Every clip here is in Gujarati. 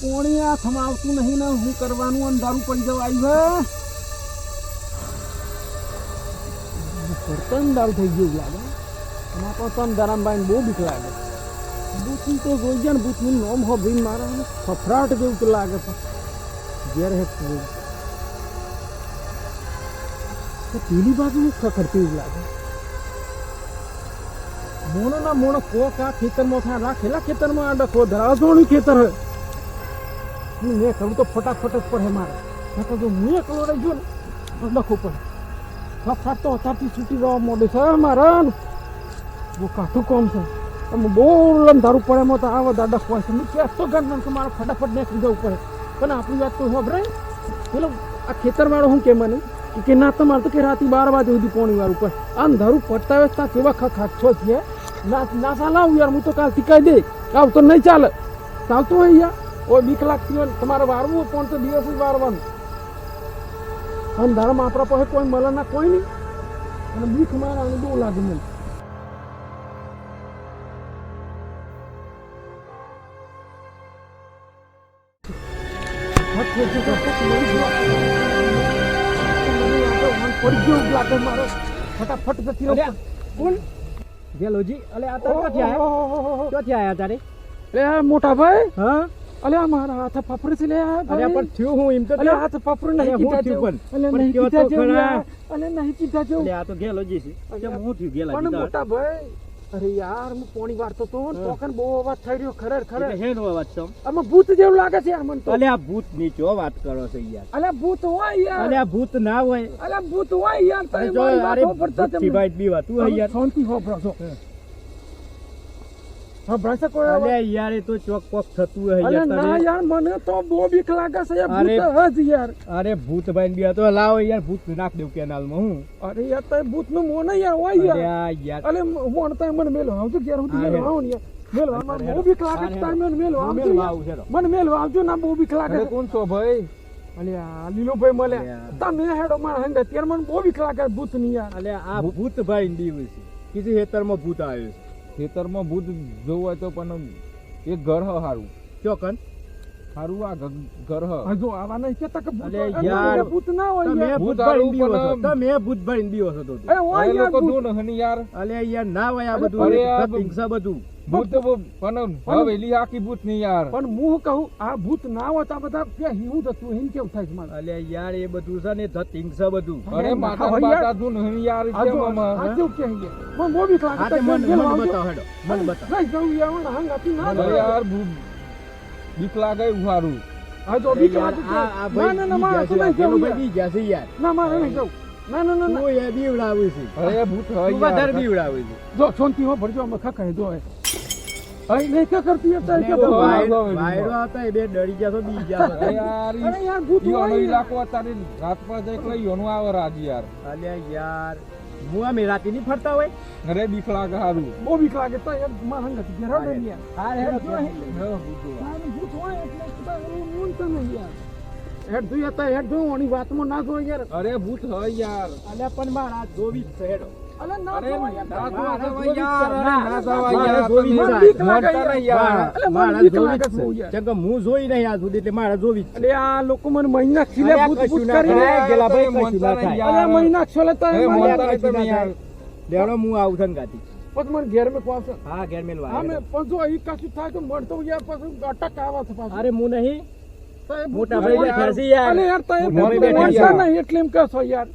પોણી આ થમાવતું નહીં ને હું કરવાનું અંધારું પડી જવા આવ્યું હે? કરતા અંધારું થઈ ગયું લાગે. એમાં તો તન ધરામભાઈ બહુ બીક લાગે. બૂથનું તો જોઈ જાય ને, બૂથનું નોમ હો ભાઈ મારા. ફફરાટ જેવું તો લાગે છે. ઘેર હે તો. પેલી બાજુ ખખડતી એવું લાગે. મોણો ના મોણો કોક આ ખેતરમાં રાખેલા ખેતરમાં આ ડખો ધરાવતોનું ખેતર હે. હું મેં કરું તો ફટાફટ જ પડે મારે. તો જો મેં એકલો રહી ગયો ને લખવું પડે. ફટાફટ તો અત્યારથી છૂટી જવા મોડે છે મારા. બહુ કાઠું કોમ છે. તમે બહુ લંધારું પડે એમાં તો આ બધા ડખો છે. હું ક્યાં તો ગણ કે મારે ફટાફટ નીકળી જવું પડે. પણ આપણી વાત તો ખબર પેલો આ ખેતરવાળો હું કે મને? કે ના ના તમારે તો કે રાતે બાર વાગે સુધી પોણી વાર ઉપર અંધારું પડતા હોય ત્યાં કેવા ખખાટ છો? ના ના ચાલે આવું યાર, હું તો કાલ ટીકાઈ દે આવ તો નહીં ચાલે. ચાલતો હોય યાર. ઓય બીક લાગતી હોય તમારે વારવું પણ તો દિવસ જ વારવાનું. ધર્મ આપણા પાસે કોઈ મળે ના કોઈ નહીં. અને બીક મારવાનું બહુ લાગે મને. મારો. ફટાફટ જતી રહો અલ્યા, કોણ? ગેલોજી અલે આ તો ક્યાંથી આયા ક્યાંથી આયા તારે? અરે મોટા ભાઈ? હા? અલે મારા હાથ ફફરે છે લે અરે પણ થયું હું એમ તો અલે હાથ ફફરે નહીં હું કીધા થયું પણ. અલે નહીં કીધા તો. યાર. અલે નહીં કીધા જો અલે આ તો ગેલોજી છે. અલ્યા, હું થયું ગેલા પણ મોટા ભાઈ અરે યાર હું પોણી વાળતો તો. તોકન બહુ અવાજ થઈ રહ્યો ખરેર ખરેર હે નો અવાજ છો આમાં. ભૂત જેવું લાગે છે યાર મને તો. અલે આ ભૂત નીચો વાત કરો છો યાર. અલે ભૂત હોય યાર. અલે આ ભૂત ના હોય. અલે ભૂત હોય યાર તમે જો અરે ભૂત. ભાઈ બીવા તું હે યાર. શાંતિ હો ભરો હા. હા કોઈ અલે યાર એ તો ચોક પોક થતું હે યાર ના યાર મને તો બહુ બીક લાગે છે ભૂત જ યાર. અરે ભૂત ભાઈ બીવા તો લાવો યાર ભૂત નાખ દઉં કેનાલમાં હું. અરે યાર તો ભૂતનું મોં યાર હોય યાર. યાર. અલે હું અણતા મને મેલો આવજો ઘેર સુધી મેલો હેડો. યાર. મેલો મને બહુ બીક લાગે છે મને મેલો આવજો મેલવા યાર. આવું છે હેડો. મને મેલો આવજો ના બહુ બીક લાગે કોણ છો ભાઈ? અલે આ લીલો મળે. તમે હેડો મારા હંગ અત્યારે મને બહુ બીક લાગે ભૂતની યાર. આ ભૂત ભાઈ છે. કીધું હેતરમાં ભૂત આવ્યું ખેતરમાં ભૂત જોવું હોય તો પણ એ ઘર હ હારું. છે ચોકન હારું આ ઘર હ. હજુ આવા નહીં કેતા કે ભૂત. યાર. ભૂત ના હોય મે ભૂત ભાઈ આવું છો. તમે ભૂત ભાઈ દીવો છો તો એ લોકો ભૂત. જો યાર. અલે યાર ના હોય આ બધું. ગત હિંસા બધું. ભૂત તો પણ હવેલી આખી ભૂત નહીં યાર. પણ હું કહું આ ભૂત ના હોય આ બધા કે હું થતું એમ કેવું થાય છે મારે? અલે યાર એ બધું છે ને ધત હિંસા બધું. અરે માતા માતા હોય. બાતા જો યાર કેમ આમાં? આ કેવું કહે છે? મને બહુ બીક લાગે હા તે મન મન. બતાવો હેડો મન બતાવો. નહીં જવું યાર મને હંગ હતી ના યાર ભૂત બીક લાગે ઉહારું હારું. આ જો બીક લાગે આ ભાઈ ના ના મારા તો છે નહીં જવું બી ગયા છે યાર. ના મારે નહીં જવું. ના ના ના હું તું એ બીવડાવું છું. અરે ભૂત તું યાર. વધારે બીવડાવું છે. જો છોંતી હો ભરજો અમે ખખાય જો હવે. અરે નહીં કે કરતી હતા? કે એટલે તો ભાઈ- વાયરો- વાયરો આવતા એ બે ડરી ગયા તો બી ગયા. અરે યાર ઈ- અરે યાર ભૂત ઈ હોય આનો યાર. ઇલાકો અત્યારે રાત પર જાય એટલે ઈઓનું આવે રાજ યાર. અલ્યા યાર હું આ રાતી ની ફરતા હોય? અરે બીક લાગે હારું. બહુ બીક લાગે તો યારમાં હંગ હતી ઘેરા ને યાર. હા જો ભૂત હોય એટલે તો મૂન તો નહીં યાર. હેડ જોઈએ તો હેડ જોઉં આની વાતમાં ના જોઈ યાર. અરે ભૂત હોય યાર. અલ્યા પણ મારા જોવી જ હેડો. હું જોઈ નહીં આ સુધી એટલે મારા જોવી જ આ લોકો મને મહિના ખીલે અરે આ ભૂત ભૂત કશું ના કરીને. થાય. ગેલા ભાઈ તમે કશું ના મરતા નહીં થાય. અલે યાર. મહિના છોલે તો અરે મને મોનતા યાર નહીં તમે યાર. લેવડો હું આવું છું ગાતી. પછી મને ઘેર મેં પાછો હા ઘેર મેલવા હા મેં પણ જો ઈ કશું થાય તો મળતો યાર પછી અટક આવે છે અરે હું નહીં. મોટા ભાઈ બેઠા છે યાર. એટલે એમ કહેશો યાર.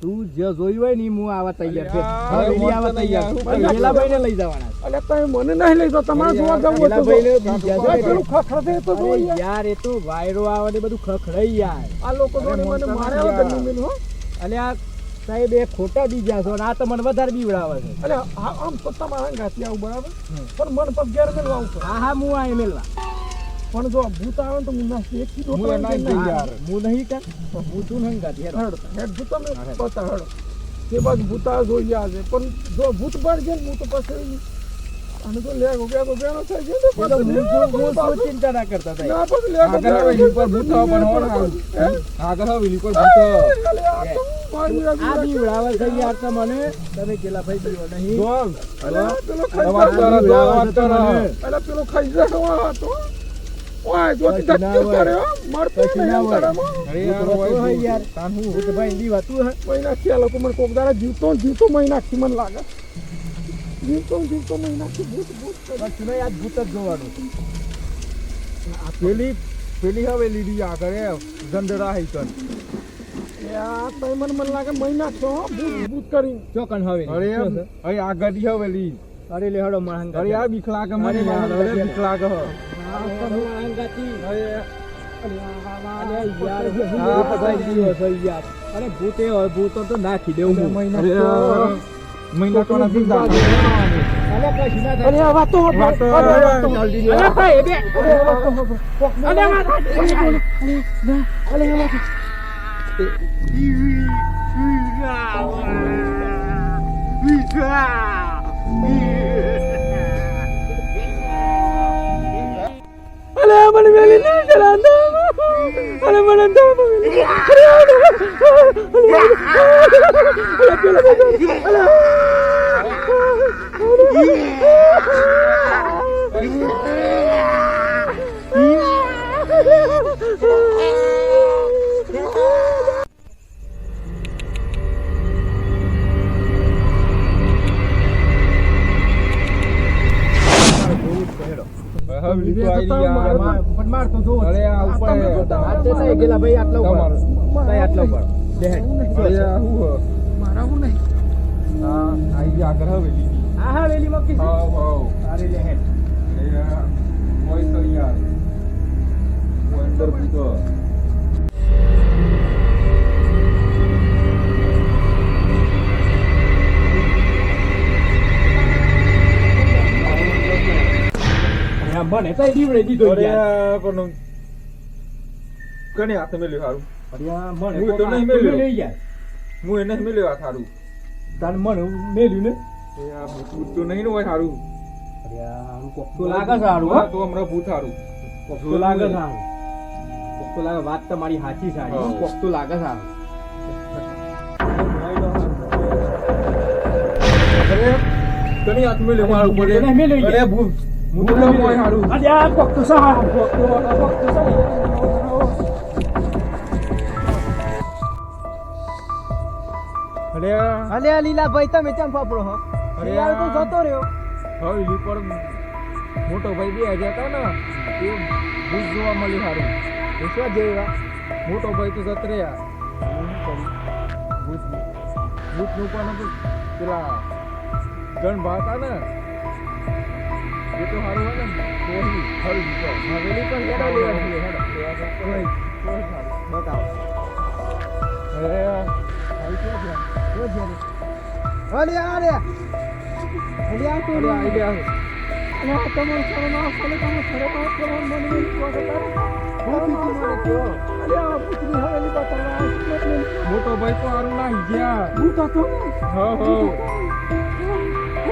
તું જે જોયું હોય ને હું આવા તૈયાર છે હવેલી આવા તૈયાર. પણ લઈ જવાના અલે તમે મને નહીં લઈ તમારે જોવા જવું હોય તો વેલાભાઈને જો. બી ગયા ભાઈ છે. પેલું ખખડે તો યાર. એ તો વાયરો આવે ને બધું ખખડાઈ યાર આ લોકો મને મારે હો. આ સાહેબ એ ખોટા બીજા છો અને આ તો મને વધારે બીવડાવે છે અલે આમ તો તમારા આવું બરાબર પણ મને પછી ઘેર મેળવા આવું છે. હા હા હું આ પણ જો ભૂત આવે તો હું નાખી એક કીધું હું નહીં યાર. હું નહીં કે. હું તું હંગાતી હેડો. હેડ હેડ ભૂત અમે બતા હેડ. તે બાજુ ભૂતા જોઈએ આજે પણ જો ભૂત બળ છે હું તો પછી અને તો લેગો બેગો બેનો થઈ ગયો તો હું હું શું ચિંતા ના કરતા હતા ના પછી લેગો આગળ બેગો પર ભૂત પણ હોર આગળ હવેલી પર ભૂત. આ તો મારી આ આગળ બીવડાવે છે યાર તો મને. તમે પેલા ભાઈ નહીં. જો, અલે પેલો ખાઈ જો પેલો ખાઈ તો. ઓય જોતી ધક્કી. કરે હો? નહીં. અરે યાર. યાર. તાન હું હે મહિના લોકો મને જીવતો મને લાગે. જીવતો ભૂત ભૂત આજ ભૂત જ જોવાનું. પેલી પેલી હવેલી રી આગળ એ ગંદરા હઈ કન એ આ તો મને મને લાગે મહિના છો ભૂત ભૂત કરી. ચોકન હવે? અરે આગળ રી હવેલી અરે લે હડો માણસ અરે આ બીક લાગે મને યાર યાર, બીક લાગે હ. અરે ભૂત હોય ભૂત તો નાખી દેવું. મહિના કોના બી અરે કશું ના પણ માર તો અરે આ ઉપર આ આ તે નહીં ગયેલા ભાઈ આટલા ઉપર. તમારું. આટલા ઉપર. બેહેડ. અરે યાર, હું મારા હું નહીં હા, આઈ રી આગળ હવેલી ની. હા વેલી મૂકી છે. હાવ, હાવ. અરે લે હેડ. અરે યાર, હોય તો યાર. અંદર પૂછો. મને તો દીવડે દીધો યાર. પણ કને હાથે મેલ્યો હારું અરે મને હું તો નહીં મેલ્યો. લઈ યાર. હું એને મેલ્યો હાથ હારું તાન મને મેલ્યું ને એ આ ભૂત તો નહીં હોય હારું અરે આનું કોક તો લાગે છે હારું, તો હમણાં ભૂત હારું કોક તો લાગે છે હારું. કોક તો લાગે વાત તમારી સાચી સારી કોક તો લાગે છે હારું. અરે હાથ મેલ્યો મારા ઉપર. અરે ભૂત તો હોય હારું અરે આ કોક તો છે હારું. કોક તો કોક તો છે. અરે અલે આ લીલાભાઈ તમે કેમ ફાફડો હો અરે યાર તો જતો રહ્યો હવેલી પર મોટો ભાઈ બે હજાર હતા ને એ ભૂત જોવા મળી હારું શું જેવા મોટો ભાઈ તો જત રહ્યા ભૂત ભૂતનું પણ પેલા ગણ ભાતા ને એ તો સારું હોય ને. તો હવેલી હવેલી તો હવેલી પણ હેડો લેવા જોઈએ, હેડો. કોઈ કોઈ સારું બતાવો. અરે આવી ક્યાં ગયા? આ રે? આ તો અરે આવી ગયા અને તમે મને કહો કે તારે. હું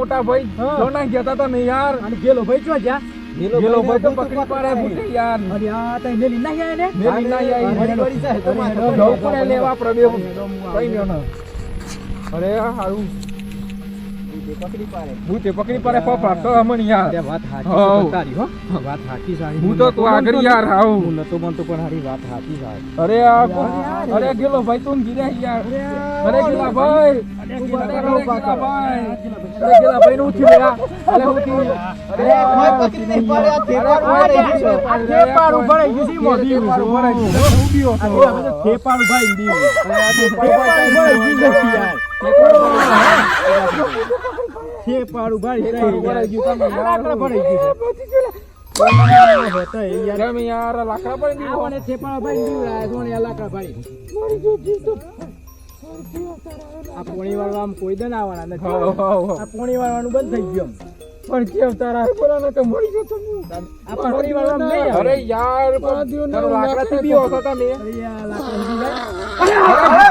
મોટા ભાઈ. તો ગયા તા ને યાર. અને ગેલો ભાઈ જો જા ગેલો ભાઈ તો પકડી પાડે ભૂતે યાર. અરે આ તઈ ને તો લેવા કઈ હારું. પકડી પાડે. પપ્પા તો અમણ યાર. વાત તારી હો. વાત હું તો તું આગળ યાર હાવ હું નતો બનતો પણ હારી વાત સાચી સારી અરે આ. અરે ગેલો ભાઈ તું ગીરા યાર. અરે અરે ગેલા ભાઈ. ગેલા ભાઈ નહીં પડે. લાકડા ભરાઈ. આ પોણી વાળવા કોઈ દન આવવાના નથી. આ પોણી વાળવાનું બંધ થઈ ગયું પણ કેમ તારા બોલાનો તો મળી ગયો તમે આ પોણી વાળવા નહીં અરે યાર તારો લાકડાથી બી હોતો તમે અરે યાર, લાકડા ઉડી જાય.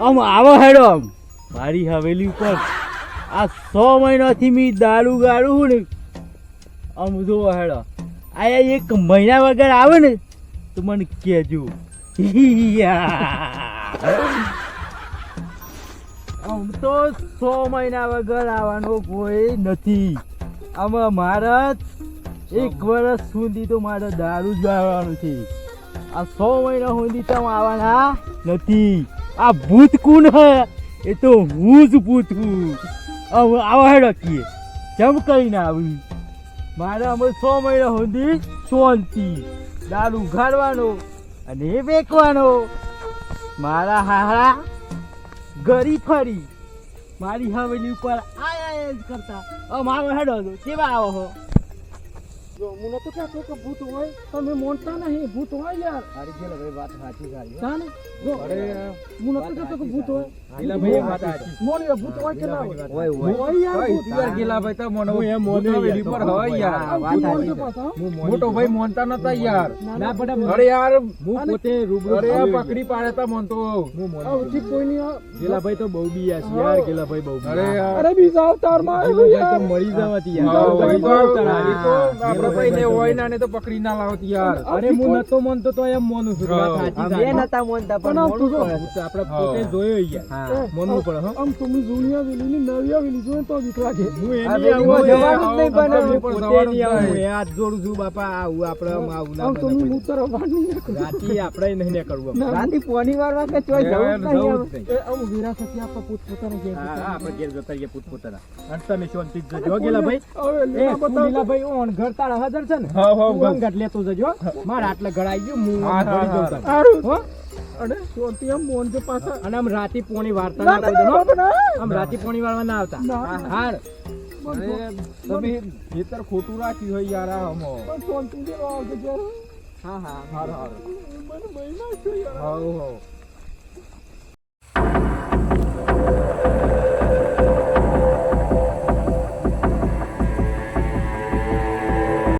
આમ આવો હેડો આમ. મારી હવેલી ઉપર. આ સો મહિનાથી મેં દારૂ ગાળું છું ને. આમ જોવો હેડો. આ એક મહિના વગર આવે ને તો મને કહેજો. આમ તો સો મહિના વગર આવવાનો કોઈ નથી. આમાં મારા એક વર્ષ સુધી તો મારે દારૂ જ ગાળવાનું છે. આ સો મહિના સુધી તો આવવાના નથી. આ ભૂત કોણ હે? એ તો હું જ ભૂત છું. આવા હેડો કીએ. જમ કરીને આવ્યું મારે અમે સો મહિના સુધી શાંતિ દારૂ ઉઘાડવાનો અને વેચવાનો. મારા હારા ગરી ફરી. મારી હવેલી ઉપર આયા જ કરતા. હવે મારો હેડો કેવા આવો હો? જો, હું નતો કહેતો કે ભૂત હોય તમે મોનતા નહીં ભૂત હોય યાર. મારી ગયેલો ભાઈ વાત સાચી સારી ને જો, અરે હું નતો કહેતો કે ભૂત હોય. ગીલા ભાઈ વાત સાચી. મોન યાર, ભૂત હોય કે ના હોય. હોય હોય. હોય યાર ભૂત. યાર ગીલા ભાઈ તો મને હું એમ મોને યાર. પર હોય યાર. વાત સાચી છે. હો? મોટો ભાઈ મોનતા નતા યાર. ના બડા અરે યાર હું પોતે રૂબરૂ અરે પકડી પાડે તા મોન તો કોઈ નહીં આ- ગેલાભાઈ તો બહુ બી યાર યાર, ગેલાભાઈ બહુ અરે અરે બીજા અવતારમાં આવ્યો યાર. મળી જવાતી હા, યાર. ભાઈ તો- તો ના તો પકડી ના લાવતી યાર. અરે હું નતો માનતો તો એમ મોનું છું વાત સાચી અમે નતા મોનતા પણ પણ આમ તું જો, આપણે પોતે જોયો યાર. મોનવું પડે હો. આમ તમે જૂની આવેલી ની નવી આવેલી જોઈએ તો બીક લાગે. હું એની આવું જવાનું નહીં પણ પોતે જવાનું આવું. હાથ જોડું છું બાપા આવું આપણે આમ આવું ના આમ તમે હું વાર નહીં રાતી આપણે નહીં ને કરવું રાતી પોની વારવા કે ચોય જવું નહીં આમ વિરાસતી આપણે. અને તમે ભાઈ. હવે લીલા તું બતાવો. ઘર તારા હાજર છે ને? હું હા, હા. અંગત લેતો જજો. મારા આટલે ગળાઈ ગયો હું ભરી દઉં તને. સારું. હો? અને શાંતિ આમ મોન છે પાછા અને આમ રાતી પોણી વાર્તા ના, હો. ના, ના. આમ રાતી પોણી વાળવા ના આવતા હા, હાર. તમે ભીતર ખોટું રાખ્યું હોય યાર આ હમો પણ દેવા આવજો હા હા હાર હાર મને મહિના છે યાર. હા હાઉ